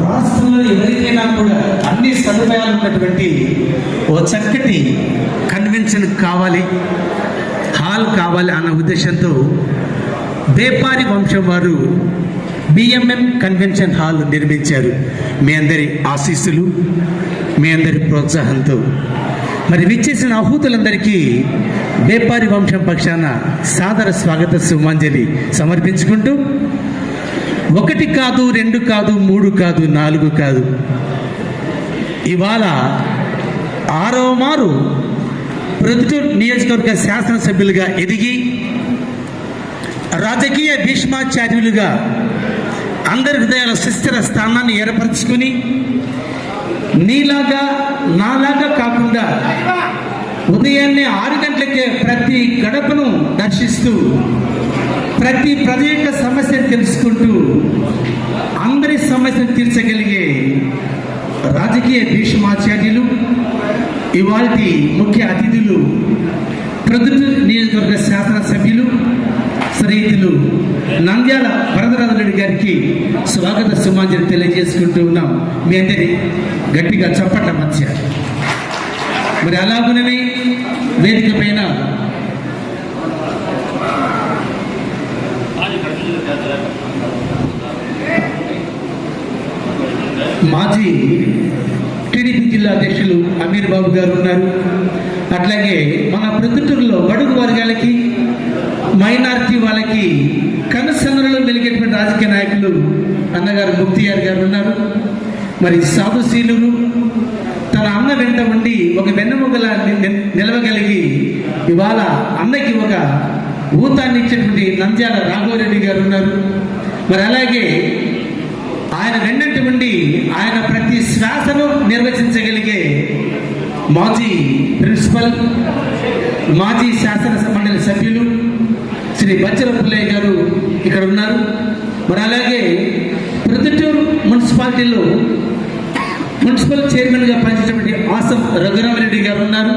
రాష్ట్రంలో ఎవరికైనా కూడా అన్ని సదుపాయాలు ఉన్నటువంటి ఓ చక్కటి కన్వెన్షన్ కావాలి హాల్ కావాలి అన్న ఉద్దేశంతో బేపారి వంశం వారు బిఎంఎం కన్వెన్షన్ హాల్ నిర్మించారు. మీ అందరి ఆశీస్సులు మీ అందరి ప్రోత్సాహంతో. మరి విచ్చేసిన ఆహూతులందరికీ బేపారి వంశం పక్షాన సాదర స్వాగత సుమాంజలి సమర్పించుకుంటూ ఒకటి కాదు రెండు కాదు మూడు కాదు నాలుగు కాదు. ఇవాళ ఆరవ మారు ప్రొద్దుటూరు నియోజకవర్గ శాసనసభ్యులుగా ఎదిగి రాజకీయ భీష్మాచార్యులుగా అందరి హృదయాల సుస్థిర స్థానాన్ని ఏర్పరచుకుని నీలాగా నాలాగా కాకుండా ఉదయాన్నే ఆరు గంటలకే ప్రతి గడపను దర్శిస్తూ ప్రతి ప్రజ యొక్క సమస్యను తెలుసుకుంటూ అందరి సమస్యను తీర్చగలిగే రాజకీయ భీష్మాచార్యులు ఇవాళ ముఖ్య అతిథులు ప్రొద్దుటూరు నియోజకవర్గ శాసనసభ్యులు స్నేహితులు నంద్యాల వరదరాజు రెడ్డి గారికి స్వాగత సుమాంజలి తెలియజేసుకుంటూ ఉన్నాం. మీ అందరి గట్టిగా చప్పట్ల మధ్య. మరి అలాగుననే వేదిక పైన మాజీ టీడీపీ జిల్లా అధ్యక్షులు అమీర్ బాబు గారు ఉన్నారు. అట్లాగే మన ప్రొద్దుటూరులో బడుగు వర్గాలకి మైనార్టీ వాళ్ళకి కనుసన్నలలో వెలిగేటువంటి రాజకీయ నాయకులు అన్నగారు ముక్తియార్ గారు ఉన్నారు. మరి సాధుశీలులు తన అన్న వెంట ఉండి ఒక వెన్నెముకల నిలవగలిగి ఇవాళ అన్నకి ఒక ఊతాన్ని ఇచ్చేటువంటి నంద్యాల రాఘవరెడ్డి గారు ఉన్నారు మరి అలాగే ఆయన రెండంటి ఉండి ఆయన ప్రతి శ్వాసను నిర్వచించగలిగే మాజీ ప్రిన్సిపల్ మాజీ శాసన మండలి సభ్యులు శ్రీ బచ్చల పుల్లయ్య గారు ఇక్కడ ఉన్నారు మరి అలాగే ప్రొద్దుటూరు మున్సిపాలిటీలో మున్సిపల్ చైర్మన్గా పనిచేసినటువంటి ఆసం రఘురామరెడ్డి గారు ఉన్నారు.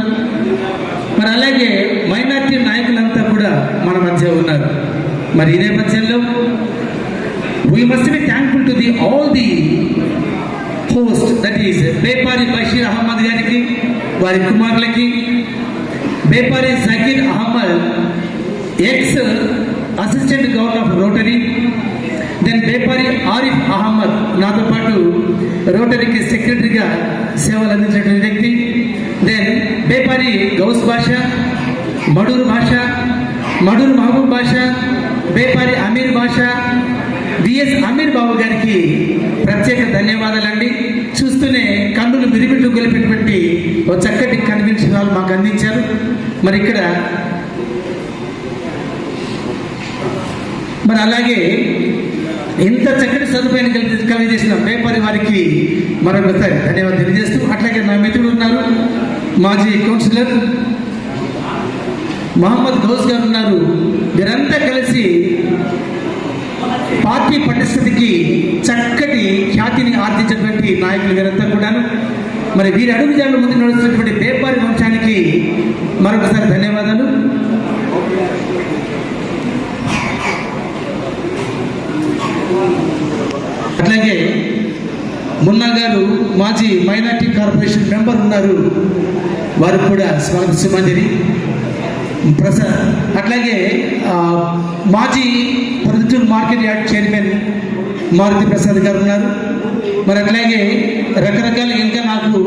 మరి అలాగే మైనార్టీ నాయకులంతా కూడా మన మధ్య ఉన్నారు. మరి ఈ నేపథ్యంలో we must be thankful to the all the host that is Bepari Basheer Ahmed గారికి వారి కుమారులకి Bepari Zakir Ahmed ex assistant governor of rotary then Bepari Arif Ahmed నాతో పాటు రోటరీకి సెక్రటరీగా సేవలు అందించినటువంటి వ్యక్తి. దెన్ బేపారి గౌస్ భాష మడూరు భాష మడూరు మహబూబ్ భాష బేపారి అమీర్ భాష విఎస్ అమీర్ బాబు గారికి ప్రత్యేక ధన్యవాదాలండి. చూస్తూనే కన్నులు మిరిమిట్లు గొలిపెట్టినటువంటి ఒక చక్కటి కన్వెన్షన్ హాల్ మాకు అందించారు. మరి ఇక్కడ మరి అలాగే ఇంత చక్కటి సదుపాయాన్ని కలిగి కలిగజేసిన పేపర్ వారికి మరొకసారి ధన్యవాదాలు తెలియజేస్తూ అట్లాగే నా మిత్రుడు ఉన్నారు. మాజీ కౌన్సిలర్ మహమ్మద్ గౌస్ గారు ఉన్నారు. వీరంతా కలిసి పార్టీ పటిష్టతకి చక్కటి ఖ్యాతిని ఆర్జించినటువంటి నాయకులు వీరంతా కూడాను. మరి వీరి అడుగుజాడల ముందు నడుస్తున్నటువంటి బేపారి వంశానికి మరొకసారి ధన్యవాదాలు అట్లాగే మున్నా గారు మాజీ మైనార్టీ కార్పొరేషన్ మెంబర్ ఉన్నారు. వారు కూడా స్వాగత సుమాంజలి ప్రసాద్ అట్లాగే మాజీ Proddatur market yard chairman Maruti Prasad గారు ఉన్నారు. మరి అట్లాగే రకరకాల ఇంకా నాకు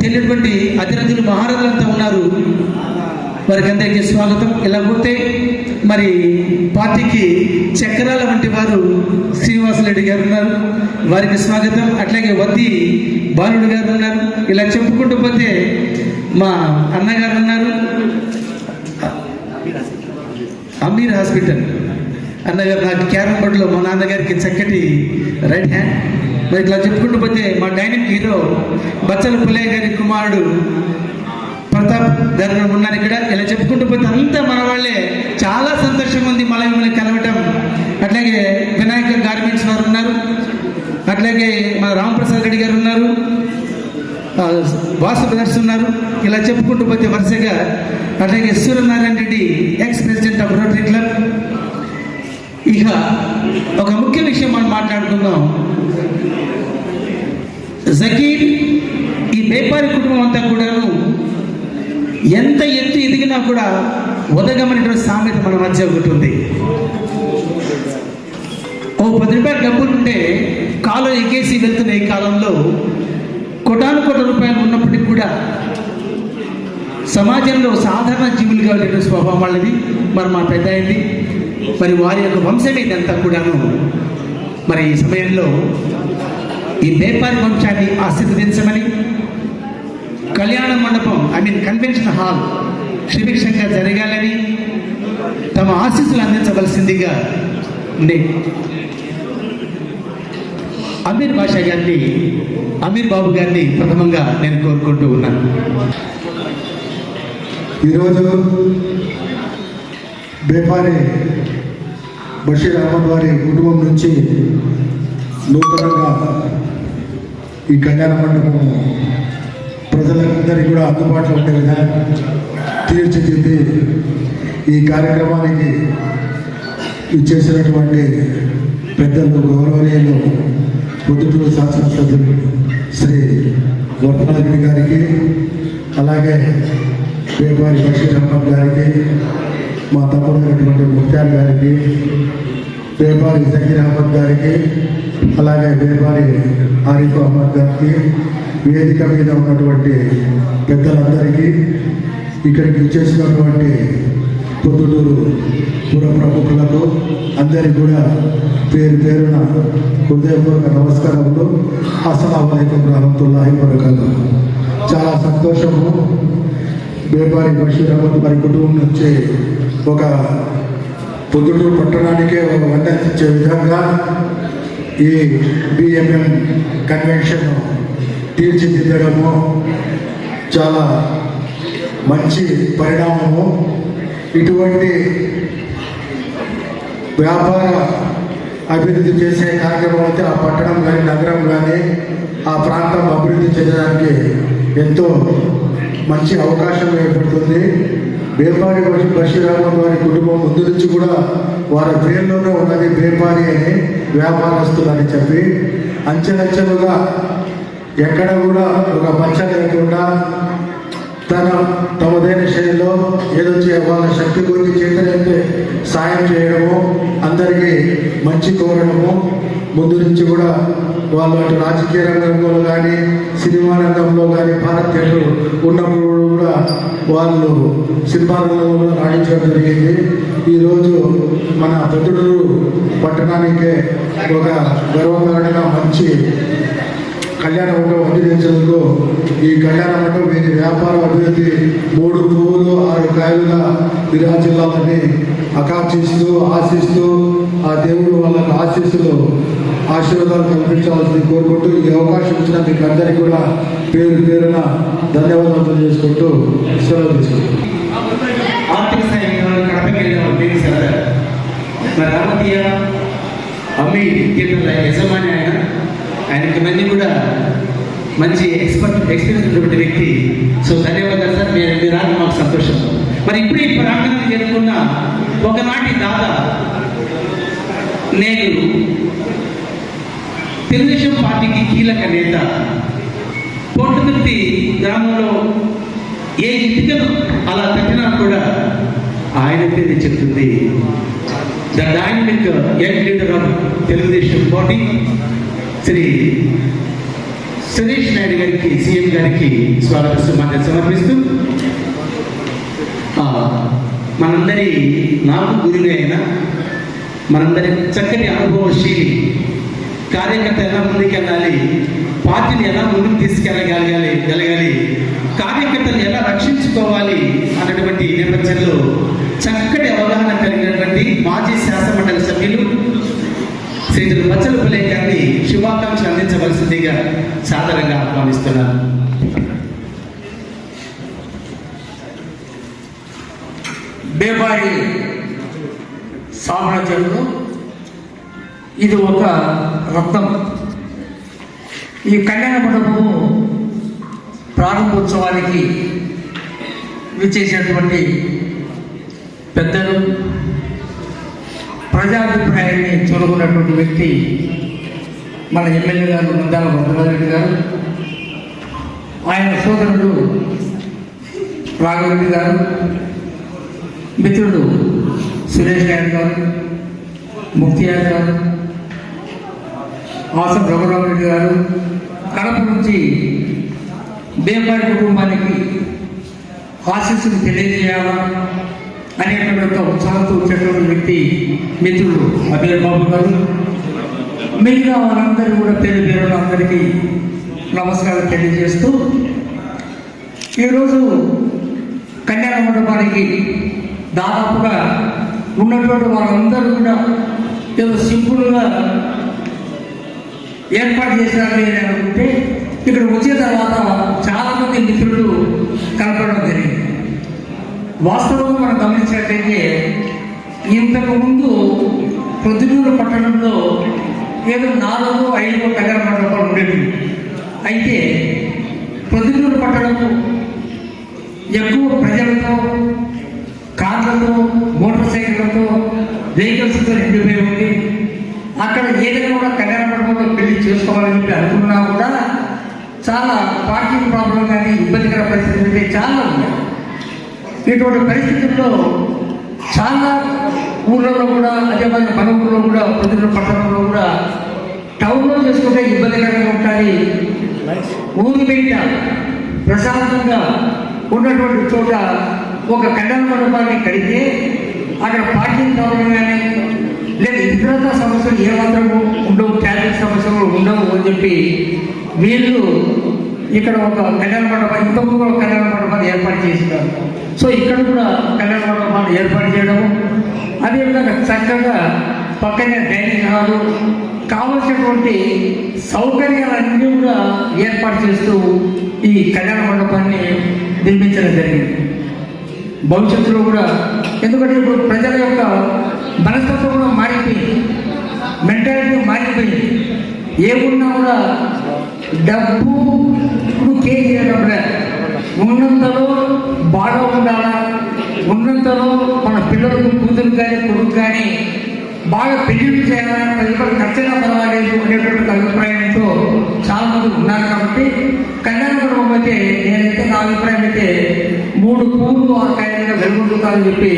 తెలియనటువంటి అతిథులు మహారథులంతా ఉన్నారు. వారికి అందరికీ స్వాగతం. ఇలా పోతే మరి పార్టీకి చక్రాల వంటి వారు శ్రీనివాసరెడ్డి గారు ఉన్నారు. వారికి స్వాగతం. అట్లాగే వద్ది బాలుడు గారు ఉన్నారు. ఇలా చెప్పుకుంటూ పోతే మా అన్నగారు ఉన్నారు. అమీర్ హాస్పిటల్. అన్నగారు నాకు క్యారం బోర్డులో మా నాన్నగారికి చక్కటి రైట్ హ్యాండ్. మరి ఇట్లా చెప్పుకుంటూ పోతే మా డైనింగ్ హీరో బచ్చల పుల్లయ్య గారి కుమారుడు ప్రతాప్ దగ్గర ఉన్నారు ఇక్కడ. ఇలా చెప్పుకుంటూ పోతే అంతా మన వాళ్ళే. చాలా సంతోషంగా ఉంది మళ్ళీ మిమ్మల్ని కలవటం. అట్లాగే వినాయక గార్మెంట్స్ వారు ఉన్నారు. అట్లాగే మన రామప్రసాద్ రెడ్డి గారు ఉన్నారు. వాసు బ్రదర్స్ ఉన్నారు. ఇలా చెప్పుకుంటూ పోతే వరుసగా అట్లాగే Suryanarayana Reddy ex president of rotary club ఇక ఒక ముఖ్య విషయం మనం మాట్లాడుకుందాం. జకీర్ ఈ వ్యాపారి కుటుంబం అంతా కూడాను ఎంత ఎత్తు ఎదిగినా కూడా ఉదగమనేటువంటి సామెత మన మధ్య ఒకటి ఉంది. ఓ పది రూపాయలు డబ్బులు ఉంటే కాలు ఎగేసి వెళ్తున్న ఈ కాలంలో కోటాను కోట రూపాయలు ఉన్నప్పటికీ కూడా సమాజంలో సాధారణ జీవులుగా ఉండేటువంటి స్వభావం వాళ్ళది. మరి మా పెద్ద అయింది మరి వారి యొక్క వంశం ఇదంతా కూడాను మరి ఈ సమయంలో ఈ నేపాల్ వంశాన్ని ఆశీర్వదించమని కళ్యాణ మండపం ఐ మీన్ కన్వెన్షన్ హాల్ సుభిక్షంగా జరగాలని తమ ఆశీస్సులు అందించవలసిందిగా నే అమీర్ బాషా గారిని అమీర్ బాబు గారిని ప్రథమంగా నేను కోరుకుంటూ ఉన్నాను. ఈరోజు బేపారి బషీర్ అహ్మద్ వారి కుటుంబం నుంచి నూతనంగా ఈ కళ్యాణ మండపం ప్రజలందరికీ కూడా అందుబాటులో ఉండే విధంగా తీర్చిదిద్ది ఈ కార్యక్రమానికి ఇచ్చేసినటువంటి పెద్దలు గౌరవనీయులు పొద్దుటూరు శాసనసభ్యులు శ్రీ వర్మలరెడ్డి గారికి అలాగే పేపారి బషీరమ్మ గారికి మా తమ్ముడైనటువంటి అయినటువంటి గారికి పేపారి జకీర్ అహ్మద్ గారికి అలాగే పేపారి ఆరిఫ్ అహ్మద్ గారికి వేదిక మీద ఉన్నటువంటి పెద్దలందరికీ ఇక్కడికి ఇచ్చేసినటువంటి పొద్దుటూరు పుర ప్రముఖులకు అందరికీ కూడా పేరు పేరున హృదయపూర్వక నమస్కారములు. అస్సలం రహమతుల్లాహి వరకాతు చాలా సంతోషము. బేపారి బషీర్ అహ్మద్ వారి కుటుంబం నుంచి ఒక పొద్దుటూరు పట్టణానికే ఒక వందించే విధంగా ఈ బిఎంఎం కన్వెన్షన్ తీర్చిదిద్దడము చాలా మంచి పరిణామము. ఇటువంటి వ్యాపార అభివృద్ధి చేసే కార్యక్రమం అయితే ఆ పట్టణం కానీ నగరం కానీ ఆ ప్రాంతం అభివృద్ధి చెందడానికి ఎంతో మంచి అవకాశం ఏర్పడుతుంది. బేపారి బషీ- వారి కుటుంబం ముందు నుంచి కూడా వారి పేర్లోనే ఉన్నది బేపారి అని వ్యాపారస్తులు అని చెప్పి. అంచెలంచెలుగా ఎక్కడ కూడా ఒక మచ్చ లేకుండా తన తమదైన శైలిలో ఏదో చే వాళ్ళ శక్తి గురించి చేతనైతే సాయం చేయడము అందరికీ మంచి కోరడము ముందు నుంచి కూడా వాళ్ళు అటు రాజకీయ రంగంలో కానీ సినిమా రంగంలో కానీ భారత్ థియేటర్ ఉన్నప్పుడు కూడా వాళ్ళు సినిమా రంగంలో రాణించడం జరిగింది. ఈరోజు మన పెద్దడూరు పట్టణానికే ఒక గర్వకారణంగా మంచి కళ్యాణ మండపం అందించేందుకు ఈ కళ్యాణ మండపం వీరి వ్యాపార అభివృద్ధి మూడు పువ్వులు ఆరు కాయలుగా విరాజిల్లాలని ఆకాంక్షిస్తూ ఆశిస్తూ ఆ దేవుడు వాళ్ళకు ఆశీస్సులు ఆశీర్వాదాలు కల్పించాల్సింది కోరుకుంటూ ఈ అవకాశం ఇచ్చిన మీకు అందరికీ కూడా పేరు పేరున ధన్యవాదాలు తెలియజేసుకుంటూ సెలవు తీసుకుంటాం ఆర్థిక సాయం కడపకి వెళ్ళిన మరి రామతీయ అమ్మి యజమాని ఆయన ఆయనకి మంది కూడా మంచి ఎక్స్పర్ట్ ఎక్స్పీరియన్స్ ఉన్నటువంటి వ్యక్తి. సో ధన్యవాదాలు సార్ మీరు మీరు రాక మాకు సంతోషం. మరి ఇప్పుడు ఈ ప్రాంగణం చేరుకున్న ఒకనాటి దాదా నేను తెలుగుదేశం పార్టీకి కీలక నేత. కోటతుర్తి గ్రామంలో ఏ ఇటుకను అలా తట్టినా కూడా ఆయన పేరు చెప్తుంది. The dynamic young leader of Telugu Desam party. Shri Suresh Naidu గారికి సీఎం గారికి స్వాగత సుమాన్యం సమర్పిస్తూ మనందరి నాకు గురువే అయిన మనందరి చక్కటి అనుభవశీలి కార్యకర్త ఎలా ముందుకెళ్ళాలి పార్టీని ఎలా ముందుకు తీసుకెళ్ళగలగాలి గలగాలి కార్యకర్తలు ఎలా రక్షించుకోవాలి అన్నటువంటి నేపథ్యంలో చక్కటి అవగాహన కలిగినటువంటి మాజీ శాసనమండలి సభ్యులు శ్రీధర్ బచ్చలపల్లి గారిని శుభాకాంక్షలు అందించవలసిందిగా సాదరంగా ఆహ్వానిస్తున్నాను. బేబాయి సామ్రాజ్యంలో ఇది ఒక రత్నం. ఈ కళ్యాణ మండపము ప్రారంభోత్సవానికి విచ్చేసినటువంటి పెద్దలు ప్రజాభిప్రాయాన్ని చూరగొన్నటువంటి వ్యక్తి మన ఎమ్మెల్యే గారు ముందాల భద్రారెడ్డి గారు. ఆయన సోదరుడు రాఘవరెడ్డి గారు. మిత్రుడు సురేష్ గారి గారు ముక్తియార్ గారు ఆసం రఘురామరెడ్డి గారు. కడప నుంచి బేపారి కుటుంబానికి ఆశీస్సులు తెలియజేయాలా? అనేటువంటి ఉత్సాహంతో వచ్చేటువంటి వ్యక్తి మిత్రుడు అబీర్ బాబు గారు. మిగతా వారందరూ కూడా పేరు పేరు అందరికీ నమస్కారం తెలియజేస్తూ ఈరోజు కన్యా మండపానికి దాదాపుగా ఉన్నటువంటి వారందరూ కూడా ఏదో సింపుల్గా ఏర్పాటు చేశారని అనుకుంటే ఇక్కడ వచ్చిన తర్వాత చాలామంది మిత్రులు కనపడడం జరిగింది. వాస్తవంగా మనం గమనించినట్లయితే ఇంతకు ముందు ప్రొద్దుటూరు పట్టణంలో ఏదో నాలుగు ఐదు నగర మండలం ఉండేవి అయితే ప్రొద్దుటూరు పట్టణం ఎక్కువ ప్రజలతో కార్లతో మోటార్ సైకిళ్ళతో వెహికల్స్తో నిండిపోయి ఉంది. అక్కడ ఏదైనా కూడా కళ్యాణ మండపంలో పెళ్ళి చేసుకోవాలని చెప్పి అనుకున్నా కూడా చాలా పార్కింగ్ ప్రాబ్లం కానీ ఇబ్బందికర పరిస్థితులు అయితే చాలా ఉన్నాయి. ఇటువంటి పరిస్థితుల్లో చాలా ఊళ్ళలో కూడా అదే మరి మన ఊళ్ళో కూడా ప్రజల పట్టణంలో కూడా టౌన్లో చేసుకుంటే ఇబ్బందికరంగా ఉంటాయి. ఊరి బయట ప్రశాంతంగా ఉన్నటువంటి చోట ఒక కళ్యాణ మండపాన్ని కడితే అక్కడ పార్కింగ్ ప్రాబ్లం కానీ లేదా ఇతరత సమస్యలు ఏమాత్రము ఉండవు ట్రాఫిక్ సమస్యలు ఉండవు అని చెప్పి వీళ్ళు ఇక్కడ ఒక కళ్యాణ మండపం ఇంతకు కళ్యాణ మండపాన్ని ఏర్పాటు చేసినారు సో ఇక్కడ కూడా కళ్యాణ మండపాన్ని ఏర్పాటు చేయడము అదేవిధంగా చక్కగా పక్కనే డైనింగ్ హాలు కావలసినటువంటి సౌకర్యాలన్నీ కూడా ఏర్పాటు చేస్తూ ఈ కళ్యాణ మండపాన్ని నిర్మించడం జరిగింది. భవిష్యత్తులో కూడా ఎందుకంటే ఇప్పుడు ప్రజల యొక్క మనస్తత్వం కూడా మారిపోయింది. మెంటాలిటీ మారిపోయింది. ఏమున్నా కూడా డబ్బు కేర్ ఉన్నంతలో బాగా ఉండాలా ఉన్నంతలో మన పిల్లలకు కూతురు కానీ కొడుకు కానీ బాగా పెళ్ళి చేయాలా? పది రూపాయలు ఖర్చైనా పర్వాలేదు అనేటువంటి అభిప్రాయంతో చాలా మంది ఉన్నారు కాబట్టి కళ్యాణపురం అయితే నేనైతే నా అభిప్రాయం అయితే మూడు పూలు ఆ కాయలుగా వెలుగుంటుందని చెప్పి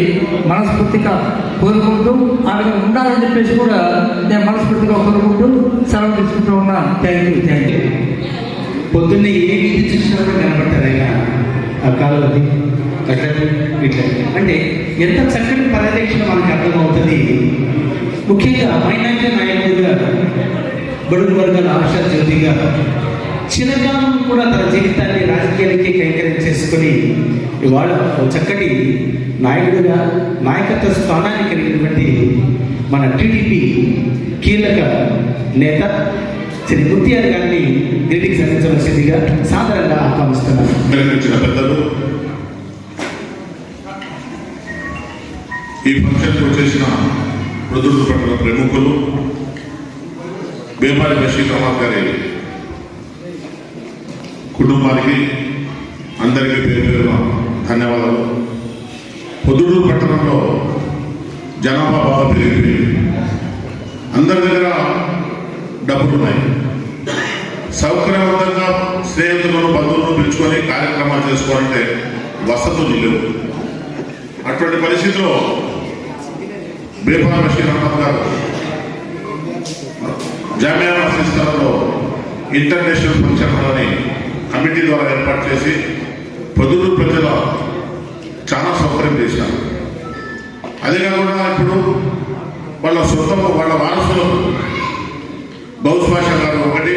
మనస్ఫూర్తిగా కోరుకుంటూ ఆ విధంగా ఉండాలని చెప్పేసి కూడా నేను మనస్ఫూర్తిగా కోరుకుంటూ సెలవు తీసుకుంటూ ఉన్నా. థ్యాంక్ యూ థ్యాంక్ యూ పొద్దున్నే ఏ వీధి చూసినా కూడా కనబడతారు ఆయన? ఆ కాలువది అట్లా ఇట్లా. అంటే ఎంత చక్కటి పర్యవేక్షణ మనకు అర్థమవుతుంది? ముఖ్యంగా మైనార్టీ నాయకుడిగా బడుగు వర్గాల ఆశా జ్యోతిగా చిరకాలం కూడా తన జీవితాన్ని రాజకీయాలకి కైంకర్యం చేసుకుని ఇవాళ చక్కటి నాయకుడిగా నాయకత్వ స్థానాన్ని కలిగినటువంటి మన టీడీపీ కీలక నేత శ్రీ ముత్యార్ గారిని గ్రీటింగ్స్ అందించవలసిందిగా సాధారణంగా ఆహ్వానిస్తున్నాను పెద్దలు. ఈ ఫంక్షన్కి వచ్చేసిన ప్రొద్దుడు పట్ల ప్రముఖులు బేమారి బషీర్ రహమాన్ గారి కుటుంబానికి అందరికీ పేరు పేరున ధన్యవాదాలు. పొద్దుడు పట్టణంలో జనాభా బాగా పెరిగిపోయింది. అందరి దగ్గర డబ్బులు ఉన్నాయి సౌకర్యవంతంగా స్నేహితులను బంధువులను పిలుచుకొని కార్యక్రమాలు చేసుకోవాలంటే వసతులు లేవు అటువంటి పరిస్థితిలో బేపా బషీర్ అహ్మద్ గారు జామియా మసీదులో ఇంటర్నేషనల్ ఫంక్షన్ హాల్ని కమిటీ ద్వారా ఏర్పాటు చేసి పొదులు ప్రజల చాలా సౌకర్యం చేశారు. అదే కాకుండా ఇప్పుడు వాళ్ళ సొంత వాళ్ళ వారసులు గౌస్ భాష గారు ఒకటి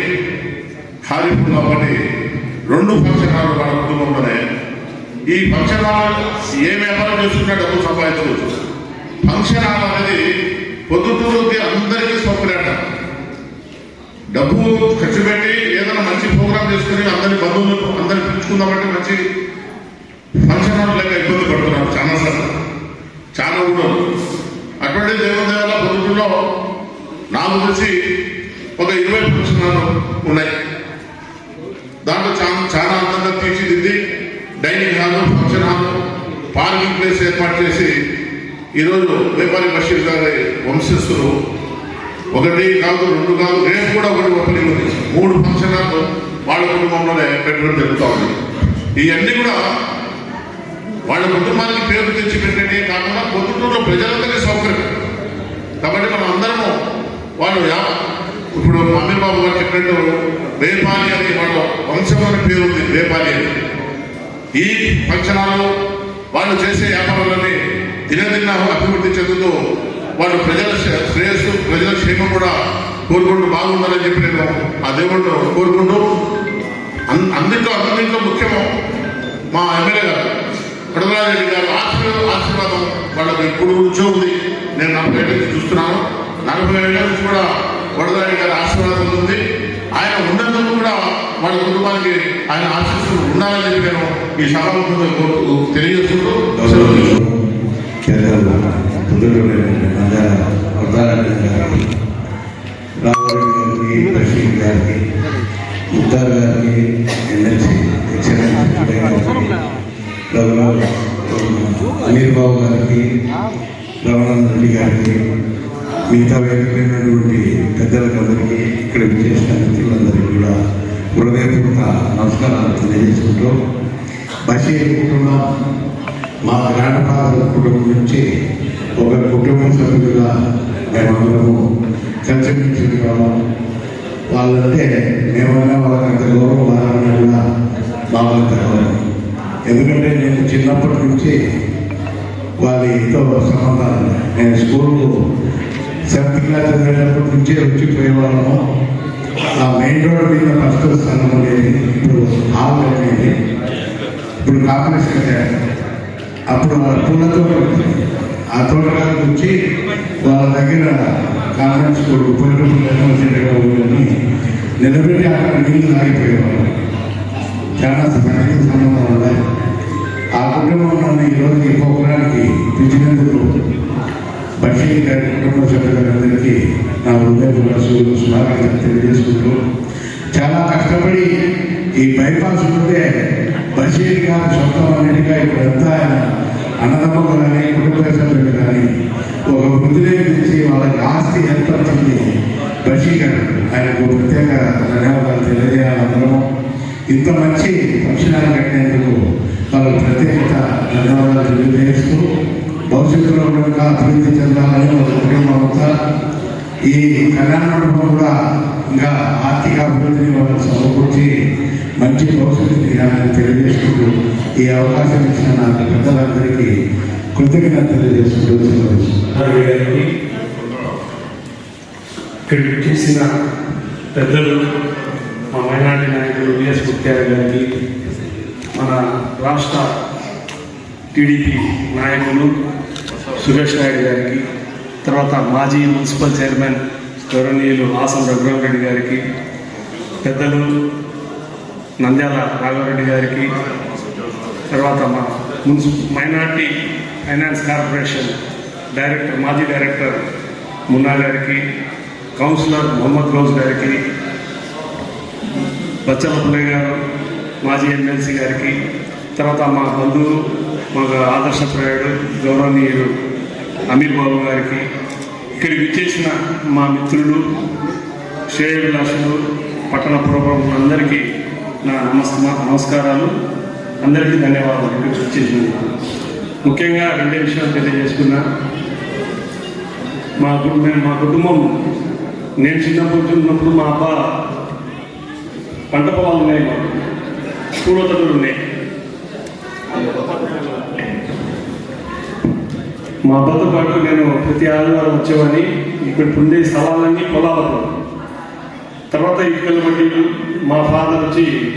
హారిఫుల్లా ఒకటి రెండు పక్షకాలు వాళ్ళ కుటుంబంలోనే. ఈ ఫంక్షన్ ఏ వ్యాపారం చేసుకున్నా డబ్బు సంపాదించవచ్చు. ఫంక్షన్ హాల్ అనేది పొద్దుటూరుకి అందరికీ సౌకర్యాట డబ్బు ఖర్చు పెట్టి ఏదైనా మంచి ప్రోగ్రామ్ చేసుకుని అందరి బంధువులు అందరిని పిలుచుకుందామంటే మంచి ఫంక్షన్ హాల్ లేక ఇబ్బంది పడుతున్నారు చాలా సార్లు. చాలా కూడా అటువంటి దేవదేవాల పొద్దుటూరులో నాకు తెలిసి ఒక ఇరవై ఫంక్షన్ ఉన్నాయి. దాంట్లో చాలా చాలా అందంగా తీర్చిదిద్ది dining hall function hall parking place ఏర్పాటు చేసి ఈరోజు వేపాలి బషీర్ గారి వంశస్థులు ఒకటి కాదు రెండు కాదు రేపు కూడా ఒకటి ఒకటి మూడు ఫంక్షన్ హాల్ వాళ్ళ కుటుంబంలోనే పెట్టడం జరుగుతూ ఉంది. ఇవన్నీ కూడా వాళ్ళ కుటుంబానికి పేరు తెచ్చి పెట్టేదే కాకుండా పొద్దుటూరులో ప్రజలందరికీ సౌకర్యం. కాబట్టి మనం అందరము వాళ్ళు ఇప్పుడు మమ్మీ బాబు గారు చెప్పినట్టు రేపాలి అని వాళ్ళ వంశంలోని పేరు ఉంది రేపాలి అని. ఈ ఫంక్షన్ వాళ్ళు చేసే వ్యాపారాలని దినదిన అభివృద్ధి చెందుతూ వాళ్ళు ప్రజల శ్రేయస్సు ప్రజల క్షేమం కూడా కోరుకుంటూ బాగుండాలని చెప్పి నేను ఆ దేవుడు కోరుకుంటూ అన్- అన్నింటిలో అన్నింటిలో ముఖ్యము మా ఎమ్మెల్యే గారు కడవరాజరెడ్డి గారు ఆశీర్వాదం ఆశీర్వాదం వాళ్ళకి ఇప్పుడు నుంచో ఉంది. నేను నలభై ఏళ్ళ నుంచి చూస్తున్నాను. నలభై ఏళ్ళ నుంచి కూడా వడదాడి గారి ఆశీర్వాదం ఉంది. వాళ్ళ కుటుంబానికి ఆయన ఆశీస్సులు ఉండాలని చెప్పి నేను ఈ సభాముఖంగా కోరుతూ తెలియజేస్తుంటూ సెలవు గారికి రామారెడ్డి గారికి రషీద్ అమీర్ బాబు గారికి రమణానంద రెడ్డి గారికి మిగతా వేదికైనటువంటి పెద్దలకు అందరికీ ఇక్కడ విచ్చేసిన అందరికీ కూడా హృదయపూర్వక నమస్కారాలు తెలియజేసుకుంటూ బషీర్ కుటుంబం మా గ్రాండ్ ఫాదర్ కుటుంబం నుంచి ఒక కుటుంబ సభ్యులుగా మేమందరము కలిసి నుంచి వాళ్ళంటే మేమన్నా వాళ్ళకి అంత గౌరవం వాళ్ళన్నా కూడా మాకంత గౌరవం ఎందుకంటే నేను చిన్నప్పటి నుంచి వాళ్ళతో సంబంధాలు నేను స్కూల్కు సెవెంత్ క్లాస్ చదివేటప్పటి నుంచే వచ్చిపోయేవాళ్ళము. ఆ మెయిన్ రోడ్ మీద ఫస్ట్ స్థానం ఉండేది ఇప్పుడు హాల్ అనేది ఇప్పుడు కాంగ్రెస్ కట్టారు అప్పుడు వాళ్ళ పూల తోట ఆ తోటగారికి వచ్చి వాళ్ళ దగ్గర కాంగ్రెస్ కూడా ఉపయోగపడని నిలబెట్టి అక్కడ నీళ్ళు ఆగిపోయేవాళ్ళు చాలా సంబంధం ఉన్నాయి ఆ కుటుంబంలో ఈరోజు ఈ ప్రోగ్రానికి పిలిచినందుకు బషీర్ గారి కుటుంబ సభ్యులందరికీ నా హృదయపూర్వక స్వాగతం తెలియజేసుకుంటూ చాలా కష్టపడి ఈ బైపాస్ ఉంటే బషీర్ గారు సొంతం అన్నిటిగా ఇప్పుడంతా ఆయన అన్నదమ్ములు కానీ కుటుంబ సభ్యులు కానీ ఒక వృద్ధిని నుంచి వాళ్ళకి ఆస్తి ఏర్పడుతుంది బషీర్ గారు. ఆయనకు ప్రత్యేక ధన్యవాదాలు తెలియజేయాలందరము ఇంత మంచి ఫంక్షన్ కట్టినందుకు వాళ్ళ ప్రత్యేకత ధన్యవాదాలు తెలియజేస్తూ భవిష్యత్తులో కూడా అభివృద్ధి చెందాలని ఒక కుటుంబం ఈ కళ్యాణ మండపం కూడా ఇంకా ఆర్థిక అభివృద్ధిని వాళ్ళకి సమకూర్చి మంచి భవిష్యత్తు తీయాలని తెలియజేసుకుంటూ ఈ అవకాశం ఇచ్చిన నా పెద్దలందరికీ కృతజ్ఞత తెలియజేసుకుంటూ సెలవు చేసిన పెద్దలు మా మైనార్టీ నాయకులు విఎస్ ముత్యాల గారికి మన రాష్ట్ర టీడీపీ నాయకులు సురేష్ నాయుడు గారికి తర్వాత మాజీ మున్సిపల్ చైర్మన్ గౌరవనీయులు ఆసం రఘురామరెడ్డి గారికి పెద్దలు నంద్యాల రాఘవరెడ్డి గారికి తర్వాత మా మున్సి మైనార్టీ ఫైనాన్స్ కార్పొరేషన్ డైరెక్టర్ మాజీ డైరెక్టర్ మున్నా గారికి కౌన్సిలర్ మొహమ్మద్ రోజు గారికి బచ్చల పుల్లయ్య గారు మాజీ ఎమ్మెల్సీ గారికి తర్వాత మా బంధువు మా ఆదర్శప్రాయుడు గౌరవనీయుడు అమీర్ బాబు గారికి ఇక్కడికి విచ్చేసిన మా మిత్రులు శ్రేయభిలాషులు పట్టణ పురపం అందరికీ నా నమస్ నమస్కారాలు. అందరికీ ధన్యవాదాలు. ఇక్కడికి వచ్చేసినందుకు. ముఖ్యంగా రెండే విషయాలు తెలియజేసుకున్నా. మా కు- మేము మా కుటుంబం నేను చిన్నప్పుడు ఉన్నప్పుడు మా అబ్బా పంట పొలాలు ఉన్నాయి మాకు. ఉన్నాయి. మా అబ్బాతో పాటు నేను ప్రతి ఆదివారం వచ్చేవాడిని. ఇక్కడ ఉండే స్థలాలన్నీ పొలాలతో. తర్వాత ఇటుకల బట్టీలు మా ఫాదర్ వచ్చి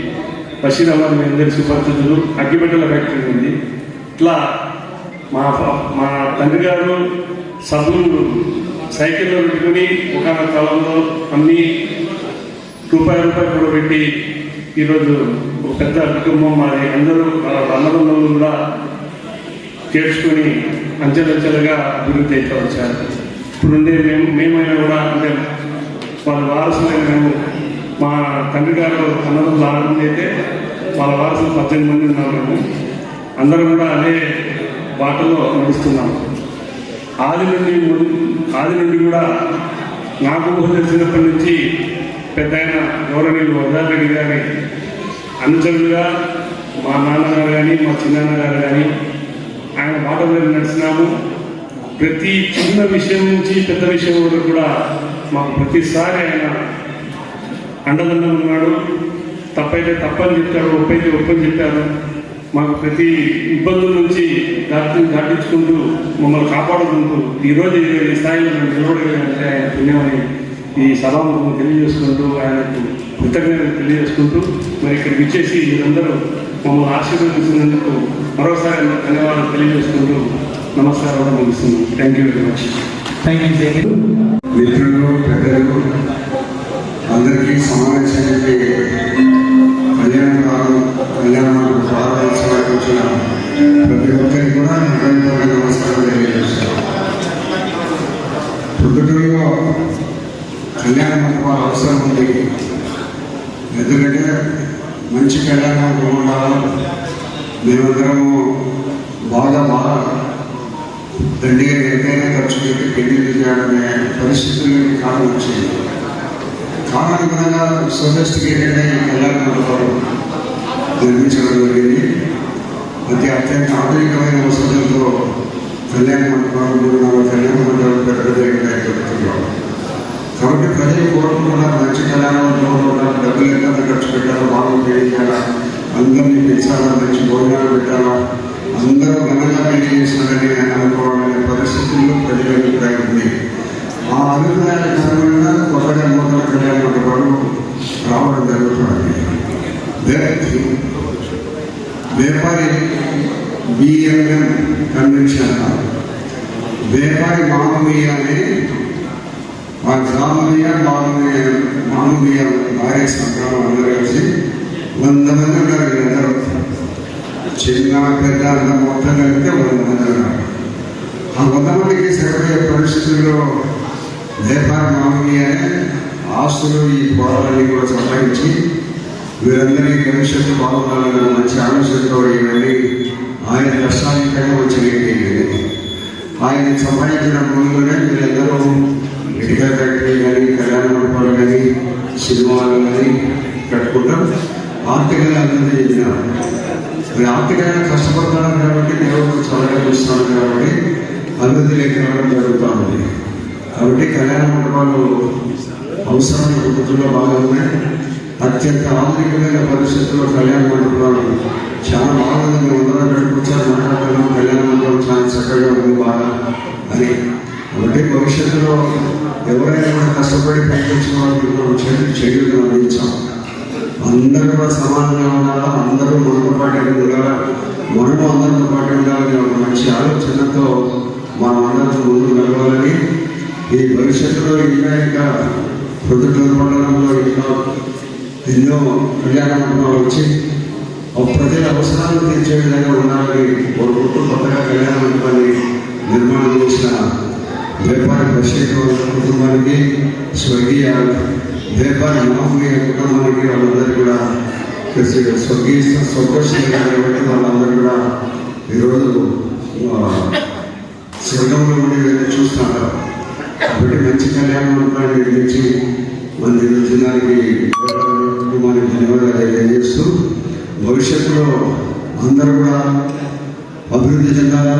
బషీరాబాద్ మీ అందరి సుపరిచితులు అగ్గిపెట్టెల ఫ్యాక్టరీ ఉంది. ఇట్లా మా ఫా- మా తండ్రి గారు సభ్యులు సైకిల్లో పెట్టుకుని ఒక కాలంలో అన్ని రూపాయి రూపాయి కూడా పెట్టి ఈరోజు ఒక పెద్ద కుటుంబం మాది. అందరూ వాళ్ళ అన్నదమ్ములు కూడా చేర్చుకొని అంచెలంచెలుగా అభివృద్ధి అయితే వచ్చారు. ఇప్పుడుండే మేము మేమైనా కూడా అంటే వాళ్ళ వారసులైన మేము మా తండ్రి గారు అన్నదమ్ములు ఆరు మంది అయితే వాళ్ళ వారసులు పద్దెనిమిది మంది ఉన్నారు మేము. అందరం కూడా అదే బాటలో నడుస్తున్నాము. ఆది నుండి ఆది నుండి కూడా నాకు ఊహ తెలిసినప్పటి నుంచి పెద్ద ఆయన గౌరవనీయులు వరదారెడ్డి గారి అనుచరులుగా మా నాన్నగారు కానీ మా చిన్నాన్నగారు కానీ ఆయన మాటల మీద నడిచినాము. ప్రతి చిన్న విషయం నుంచి పెద్ద విషయం వరకు కూడా మాకు ప్రతిసారి ఆయన అండదండం ఉన్నాడు. తప్పైతే తప్పని చెప్పాడు ఒప్పైతే ఒప్పని చెప్పారు. మాకు ప్రతి ఇబ్బందుల నుంచి దాటి దాటించుకుంటూ మమ్మల్ని కాపాడుకుంటూ ఈరోజు ఈ స్థాయిలో మేము నిలబడగలంటే ఆయన పుణ్యమని ఈ సభాముఖం తెలియజేసుకుంటూ ఆయనకు కృతజ్ఞతలు తెలియజేసుకుంటూ మరి ఇక్కడికి ఇచ్చేసి మీరందరూ మమ్మల్ని ఆశీర్వదించినందుకు మరోసారి ధన్యవాదాలు తెలియజేసుకుంటూ నమస్కారం ముగిస్తున్నాను. Thank you very much thank you thank you మిత్రులు పెద్దలు అందరికీ సమావేశానికి కళ్యాణ కళ్యాణ ప్రారంభించడానికి వచ్చిన ప్రతి ఒక్కరికి కూడా హృదయపూర్వక నమస్కారం తెలియజేస్తాను ప్రొద్దుటూరులో కళ్యాణ మండపాలు అవసరం ఉంది. ఎందుకంటే మంచి కళ్యాణ మండపం ఉండాలి మేమందరము బాగా బాగా దండిగా ఎంతైనా ఖర్చు పెట్టి పెళ్ళి చేయాలనే పరిస్థితులు కారణం వచ్చింది. కారణానుగుణంగా సొఫెస్టికేటెడ్ అయిన కళ్యాణ మండపాలు నిర్మించడం జరిగింది. అతి అత్యంత ఆధునికమైన వసతులతో కళ్యాణ మండపాలు మూడు నాలుగు కళ్యాణ మండపాలు పెట్టడం జరిగిందని చెప్తున్నాం. కాబట్టి ప్రజలు కోరుకున్న మంచి కళ్యాణ మండపంలో ఉండాలి డబ్బులు ఎంత ఖర్చు పెట్టాలో బాగా పెళ్ళి చేయాలా అందరినీ పెంచాలా మంచి భోజనాలు పెట్టాలా అందరూ ఘనంగా పెళ్ళి అనుకోవాలనే పరిస్థితుల్లో ప్రజల అభిప్రాయం ఉంది. ఆ అభిప్రాయాల కారణంగా కొత్తగా నూతన కళ్యాణ మండపాలు రావడం జరుగుతుంది వే- వ్యాపారి బిఎంఎం కన్వెన్షన్ వ్యాపారి మామూయ అని ఆ గ్రామీయ మామూయ మామూయ భార్య సంక్రమం అందరూ కలిసి వంద మంది ఉన్నారు వీళ్ళందరూ చిన్న పెద్ద అంత మొత్తం కలిపితే వంద మంది ఉన్నారు ఆ వంద మందికి సరిపోయే పరిస్థితుల్లో వ్యాపార మామూలు ఆస్తులు ఈ పొలాలన్నీ కూడా సంపాదించి వీరందరినీ కమిషన్ బాగుండాలన్న మంచి ఆలోచనతో వెళ్ళి ఆయన కష్టానికి వచ్చినవి ఆయన సంపాదించిన ముందులోనే వీళ్ళందరూ మెడికల్ ఫ్యాక్టరీ కానీ కళ్యాణ మండపాలు కానీ సినిమాలు కానీ కట్టుకుంటాం ఆర్థికంగా అభివృద్ధి చెందినారు మరి ఆర్థికంగా కష్టపడతాను కాబట్టి దేవుడు చల్లగా చూస్తాను కాబట్టి అభివృద్ధి లేక రావడం జరుగుతూ ఉంది కాబట్టి కళ్యాణ మండపాలు అవసరమైన పద్ధతుల్లో బాగా ఉన్నాయి. అత్యంత ఆధునికమైన పరిస్థితుల్లో కళ్యాణ మండపాలు చాలా బాగుంది మేము అందరం కూర్చొని కళ్యాణ మండపం చాలా చక్కగా ఉంది బాగా అని. కాబట్టి భవిష్యత్తులో ఎవరైనా కష్టపడి ప్రయత్నించిన వాళ్ళు చర్యలు అందించాం అందరూ కూడా సమానంగా ఉండాలా? అందరూ మనతో పాటు ఉండాలా? మనము అందరితో పాటు ఉండాలని ఒక మంచి ఆలోచనతో మనం అందరితో ముందు నడవాలని ఈ భవిష్యత్తులో ఇంకా ఇంకా ప్రొద్దుటూరు మండలంలో ఇంకా ఎన్నో కళ్యాణ మండపాలు వచ్చి ప్రతి ప్రజల తీర్చే విధంగా ఉండాలని కోరుకుంటూ కొత్తగా కళ్యాణ మండపాన్ని నిర్మాణం చేసిన వ్యాపార బషీర్ కుటుంబానికి స్వర్గీయ వ్యాపార మామూలు కుటుంబానికి వాళ్ళందరూ కూడా స్వర్గీయ స్వర్గశ్రీ వాళ్ళందరూ కూడా ఈరోజు స్వర్గంలో ఉండి చూస్తున్నారు కాబట్టి మంచి కళ్యాణ మండపాన్ని నిర్మించి మన నిర్మించడానికి కుటుంబానికి ధన్యవాదాలు తెలియజేస్తూ భవిష్యత్తులో అందరూ కూడా అభివృద్ధి చెందాలా?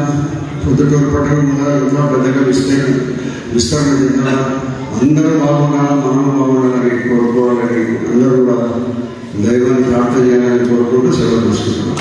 పొద్దుటూరు పట్టణం కూడా ఇంకా పెద్దగా విస్తరణ. విస్తరణ చెందాలా? అందరూ బాగుండాలా మనం బాగుండాలని కోరుకోవాలని అందరూ కూడా దైవాన్ని ప్రార్థన చేయాలని కోరుకుంటూ సెలవు తీసుకుంటున్నాం.